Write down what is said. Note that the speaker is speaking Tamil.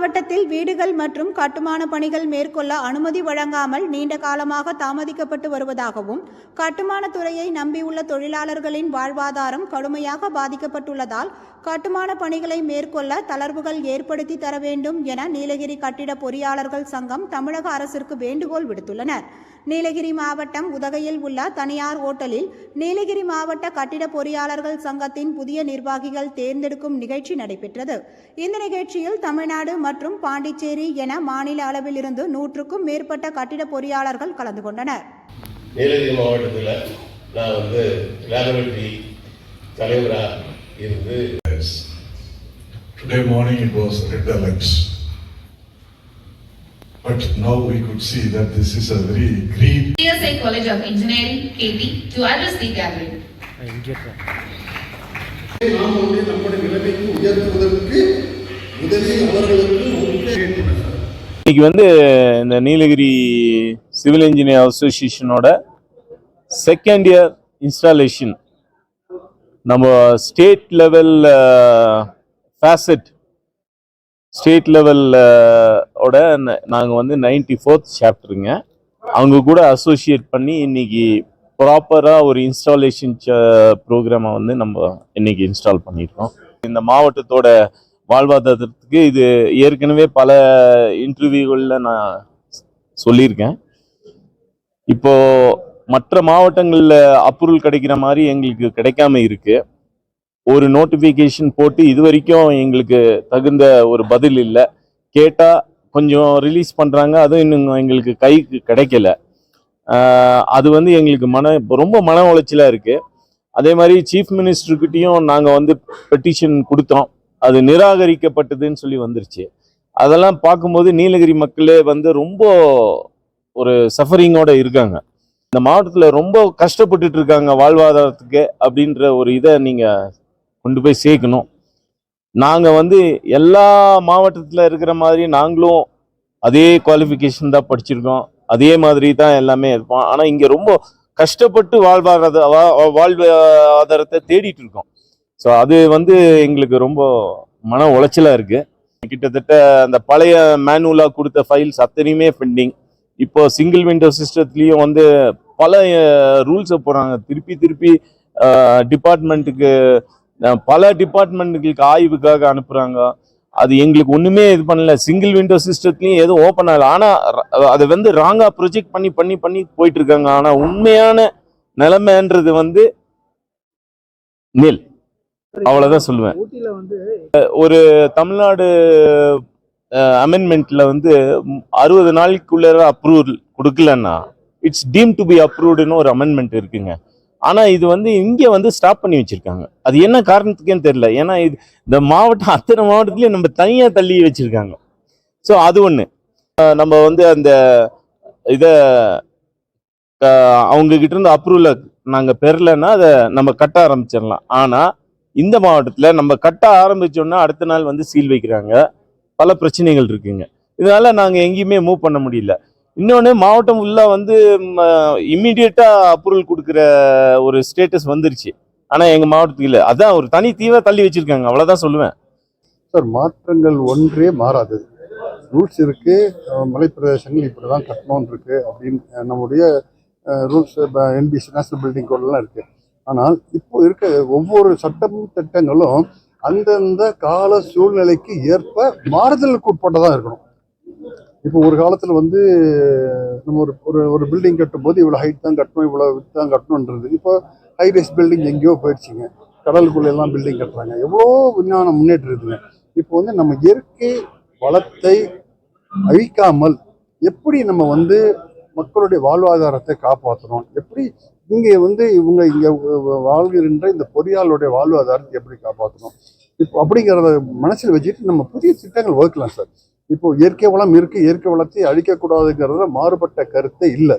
மற்றும் கட்டுமான பணிகள் மேற்கொள்ள அனுமதி வழங்காமல் நீண்ட காலமாக தாமதிக்கப்பட்டு வருவதாகவும் கட்டுமான துறையை நம்பியுள்ள தொழிலாளர்களின் வாழ்வாதாரம் கடுமையாக பாதிக்கப்பட்டுள்ளதால் கட்டுமான பணிகளை மேற்கொள்ள தளர்வுகள் ஏற்படுத்தி தர வேண்டும் என நீலகிரி கட்டிட பொறியாளர்கள் சங்கம் தமிழக அரசிற்கு வேண்டுகோள் விடுத்துள்ளனர். நீலகிரி மாவட்டம் உதகையில் உள்ள தனியார் ஓட்டலில் நீலகிரி மாவட்ட கட்டிட பொறியாளர்கள் சங்கத்தின் புதிய நிர்வாகிகள் தேர்ந்தெடுக்கும் நிகழ்ச்சி நடைபெற்றது. இந்த நிகழ்ச்சியில் தமிழ்நாடு மற்றும் பாண்டிச்சேரி என மாநில அளவில் இருந்து நூற்றுக்கும் மேற்பட்ட கட்டிட பொறியாளர்கள் கலந்து கொண்டனர் நீலகிரி மாவட்டத்தில் நான் வந்து லேபரேட்டரி தலைவராக இருந்து Today morning it was red alert. But now we could see that this is a very green CSI College of Engineering, KT, to address the gathering. நாம் வந்து நம்முடைய நிலைமைக்கு உயர்த்துவதற்கு முதலில் அவர்களுக்கு இன்னைக்கு வந்து இந்த நீலகிரி சிவில் இன்ஜினியர் அசோசியேஷனோட செகண்ட் இயர் இன்ஸ்டாலேஷன் நம்ம ஸ்டேட் லெவல் ஃபேசட் ஸ்டேட் லெவலோட நாங்கள் வந்து நைன்டி ஃபோர்த் சாப்டருங்க அவங்க கூட அசோசியேட் பண்ணி இன்னைக்கு ப்ராப்பராக ஒரு இன்ஸ்டாலேஷன் ப்ரோக்ராமை uh, வந்து நம்ம இன்னைக்கு இன்ஸ்டால் பண்ணியிருக்கோம் இந்த மாவட்டத்தோட வாழ்வாதாரத்துக்கு இது ஏற்கனவே பல இன்டர்வியூகளில் நான் சொல்லியிருக்கேன். இப்போ மற்ற மாவட்டங்களில் அப்ரூவல் கிடைக்கிற மாதிரி எங்களுக்கு கிடைக்காம இருக்கு. ஒரு நோட்டிஃபிகேஷன் போட்டு இது வரைக்கும் எங்களுக்கு தகுந்த ஒரு பதில் இல்லை. கேட்டால் கொஞ்சம் ரிலீஸ் பண்ணுறாங்க அதுவும் இன்னும் எங்களுக்கு கைக்கு கிடைக்கல. அது வந்து எங்களுக்கு மன ரொம்ப மன உளைச்சலாக இருக்குது அதே மாதிரி சீஃப் மினிஸ்டர்கிட்டையும் நாங்கள் வந்து பெட்டிஷன் கொடுத்தோம். அது நிராகரிக்கப்பட்டதுன்னு சொல்லி வந்துருச்சு. அதெல்லாம் பார்க்கும்போது நீலகிரி மக்களே வந்து ரொம்ப ஒரு சஃபரிங்கோட இருக்காங்க. இந்த மாவட்டத்தில் ரொம்ப கஷ்டப்பட்டுட்டு இருக்காங்க வாழ்வாதாரத்துக்கு அப்படின்ற ஒரு இதை நீங்கள் கொண்டு போய் சேர்க்கணும். நாங்கள் வந்து எல்லா மாவட்டத்தில் இருக்கிற மாதிரி நாங்களும் அதே குவாலிஃபிகேஷன் தான் படிச்சிருக்கோம். அதே மாதிரி தான் எல்லாமே இருப்போம். ஆனால் இங்கே ரொம்ப கஷ்டப்பட்டு வாழ்வாதார வா- வாழ்வாதாரத்தை தேடிட்டு இருக்கோம். ஸோ அது வந்து எங்களுக்கு ரொம்ப மன உளைச்சலாக இருக்குது கிட்டத்தட்ட அந்த பழைய மேனுவலாக கொடுத்த ஃபைல்ஸ் அத்தனையுமே பெண்டிங் இப்போ சிங்கிள் விண்டோ சிஸ்டத்துலேயும் வந்து பல ரூல்ஸை போடுறாங்க. திருப்பி திருப்பி டிபார்ட்மெண்ட்டுக்கு பல டிபார்ட்மெண்ட்டுகளுக்கு ஆய்வுக்காக அனுப்புகிறாங்க அது எங்களுக்கு ஒன்றுமே இது பண்ணல. சிங்கிள் விண்டோ சிஸ்டத்துலையும் எதுவும் ஓப்பன் ஆகல. ஆனால் அதை வந்து ராங்காக ப்ரொஜெக்ட் பண்ணி பண்ணி பண்ணி போயிட்டுருக்காங்க ஆனால் உண்மையான நிலைமைன்றது வந்து நெல் அவ்வளவுதான் சொல்லுவேன். ஒரு தமிழ்நாடு அமெண்ட்மெண்ட்ல வந்து அறுபது நாளைக்குள்ள அப்ரூவல் கொடுக்கலன்னா இட்ஸ் டீம் டு பி அப்ரூவ்டுன்னு ஒரு அமெண்ட்மெண்ட் இருக்குங்க. ஆனா இது வந்து இங்க வந்து ஸ்டாப் பண்ணி வச்சிருக்காங்க. அது என்ன காரணத்துக்குன்னு தெரியல. ஏன்னா இது இந்த மாவட்டம் அத்தனை மாவட்டத்திலயும் நம்ம தனியா தள்ளி வச்சிருக்காங்க. ஸோ அது ஒண்ணு. அஹ் நம்ம வந்து அந்த இதை அவங்க கிட்ட இருந்து அப்ரூவலை நாங்க பெறலைன்னா அதை நம்ம கட்ட ஆரம்பிச்சிடலாம். ஆனா இந்த மாவட்டத்தில் நம்ம கட்ட ஆரம்பித்தோன்னா அடுத்த நாள் வந்து சீல் வைக்கிறாங்க. பல பிரச்சனைகள் இருக்குங்க. இதனால் நாங்கள் எங்கேயுமே மூவ் பண்ண முடியல. இன்னொன்று மாவட்டம் உள்ள வந்து இம்மிடியட்டாக அப்ரூவல் கொடுக்குற ஒரு ஸ்டேட்டஸ் வந்துருச்சு. ஆனால் எங்கள் மாவட்டத்துக்கு இல்லை. அதான் ஒரு தனி தீவை தள்ளி வச்சுருக்காங்க. அவ்வளோதான் சொல்லுவேன். சார் மாற்றங்கள் ஒன்றே மாறாது. ரூல்ஸ் இருக்குது மலைப்பிரதேசங்கள் இப்படி தான் கட்டணும்னு இருக்குது அப்படின்னு நம்முடைய ரூல்ஸ் என்பிசி நேஷனல் பில்டிங் கோடெல்லாம் இருக்குது ஆனால் இப்போ இருக்க ஒவ்வொரு சட்டம் திட்டங்களும் அந்தந்த கால சூழ்நிலைக்கு ஏற்ப மாறுதலுக்கு உட்பட்டதாக இருக்கணும். இப்போ ஒரு காலத்தில் வந்து நம்ம ஒரு ஒரு ஒரு பில்டிங் கட்டும்போது இவ்வளோ ஹைட் தான் கட்டணும் இவ்வளோ வித் தான் கட்டணுன்றது இப்போ ஹைரைஸ் பில்டிங் எங்கேயோ போயிடுச்சுங்க. கடலுக்குள்ளே எல்லாம் பில்டிங் கட்டுறாங்க. எவ்வளோ விஞ்ஞானம் முன்னேற்றம் இருக்குங்க. இப்போ வந்து நம்ம இயற்கை வளத்தை அழிக்காமல் எப்படி நம்ம வந்து மக்களுடைய வாழ்வாதாரத்தை காப்பாற்றணும் எப்படி இங்கே வந்து இவங்க இங்கே வாழ்கின்ற இந்த பொறியாளருடைய வாழ்வாதாரத்தை எப்படி காப்பாற்றணும்? இப்போ அப்படிங்கிறத மனசில் வச்சுட்டு நம்ம புதிய திட்டங்கள் வகுக்கலாம் சார். இப்போ இயற்கை வளம் இருக்கு இயற்கை வளத்தை அழிக்கக்கூடாதுங்கிறதுல மாறுபட்ட கருத்தே இல்லை.